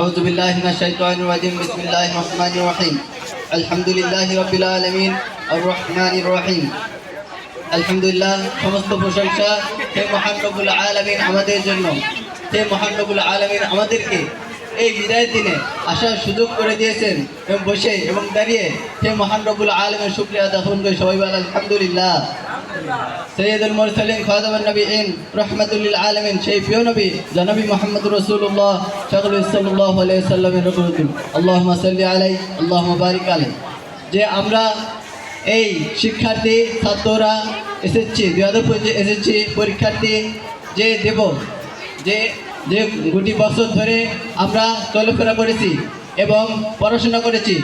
أعوذ بالله من الشيطان الرجيم بسم الله الرحمن الرحيم الحمد لله رب العالمين الرحمن الرحيم আলহামদুলিল্লাহ সমস্ত প্রশংসা হে মহান রব্বুল আলমিন আমাদের জন্য হে মহান রব্বুল আলমিন আমাদেরকে এই বিদায়ের দিনে আসার সুযোগ করে দিয়েছেন এবং বসে এবং দাঁড়িয়ে হে মহান রব্বুল আলমের শুক্রিয়া দাফন করে সবাই বলে আলহামদুলিল্লাহ সৈয়দুল মুরসালিন খাদামান নবী ইন রহমতুল্লিল আলমিন সেই প্রিয় নবী, জনবী মোহাম্মদ রসুল্লাহ সকল সাল্লাহ আলাইহি সাল্লামের রকমতুল আল্লাহ সাল্লি আলাই আল্লাহ বারিক আলাই যে আমরা এই শিক্ষার্থী, ছাত্ররা এসেছি, দুই হাজার এসেছি পরীক্ষার্থী, যে দেব, যে যে গুটি বছর ধরে আমরা চলাফেরা করেছি এবং পড়াশোনা করেছি,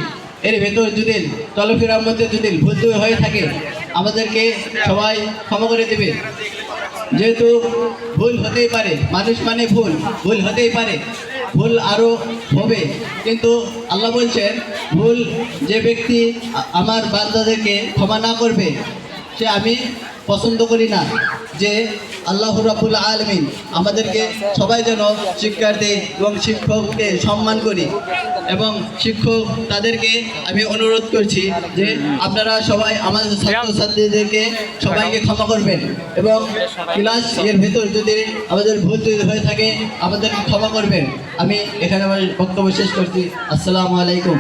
এর ভেতর যদি চলাফেরার মধ্যে যদি ভুল হয়ে থাকে। আমাদেরকে সবাই ক্ষমা করে দেবে। যেহেতু ভুল হতেই পারে, মানুষ মানে ভুল ভুল হতেই পারে, ভুল আরও হবে। কিন্তু আল্লাহ বলছেন, ভুল যে ব্যক্তি আমার বান্দাদেরকে ক্ষমা না করবে, সে আমি পছন্দ করি না যে আল্লাহ রাবুল আলমিন আমাদেরকে সবাই যেন শিক্ষার্থী এবং শিক্ষককে সম্মান করি এবং শিক্ষক তাদেরকে আমি অনুরোধ করছি যে আপনারা সবাই আমাদের ছাত্রছাত্রীদেরকে সবাইকে ক্ষমা করবেন এবং ক্লাস এর ভেতর যদি আমাদের ভুল হয়ে থাকে আমাদেরকে ক্ষমা করবেন। আমি এখানে আমার বক্তব্য শেষ করছি। আসসালামু আলাইকুম।